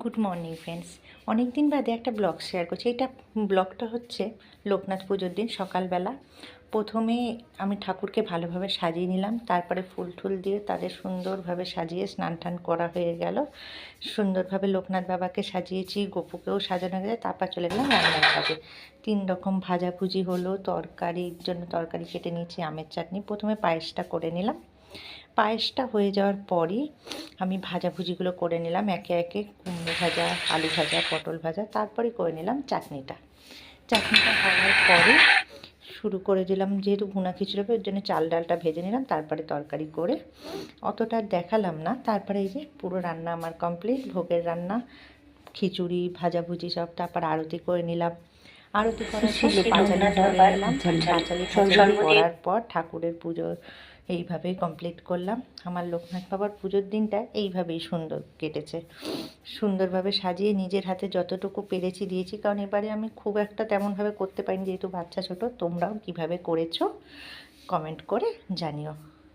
Good morning friends অনেক দিন বাদে একটা ব্লগ শেয়ার করছি। এটা ব্লগটা হচ্ছে লোকনাথ পুজোর দিন, সকালবেলা। প্রথমে আমি ঠাকুরকে ভালোভাবে সাজিয়ে নিলাম। তারপরে ফুল টুল দিয়ে তাদের সুন্দরভাবে সাজিয়ে স্নান টান করা হয়ে গেল। সুন্দরভাবে লোকনাথ বাবাকে সাজিয়েছি, গোপুকেও সাজানো গেছে, তারপর চলে গেলাম রান্নার কাজে। তিন রকম ভাজাভুজি হলো, তরকারির জন্য তরকারি কেটে নিয়েছি, আমের চাটনি। প্রথমে পায়েসটা করে নিলাম। পায়েসটা হয়ে যাওয়ার পরই আমি ভাজাভুজিগুলো করে নিলাম একে একে কুমড়ো ভাজা আলু ভাজা পটল ভাজা তারপরে করে নিলাম চাটনিটা। চাটনিটা হওয়ার পরে শুরু করে দিলাম যেহেতু ভুনা খিচুড়ি হবে ওর জন্য চাল ডালটা ভেজে নিলাম তারপরে তরকারি করে অতটা দেখালাম না। তারপরে এই যে পুরো রান্না আমার কমপ্লিট ভোগের রান্না খিচুড়ি ভাজাভুজি সব তারপর আরতি করে নিলাম। আরতি করার পর পাঁচালি করে নিলাম। পাঁচালি করার পর ঠাকুরের পুজো এইভাবেই কমপ্লিট করলাম। আমার লোকনাথ বাবার পুজোর দিনটা এইভাবেই সুন্দর কেটেছে। সুন্দরভাবে সাজিয়ে নিজের হাতে যতটুকু পেরেছি দিয়েছি, কারণ এবারে আমি খুব একটা তেমনভাবে করতে পারিনি, যেহেতু বাচ্চা ছোট, তোমরাও কীভাবে করেছ কমেন্ট করে জানিও।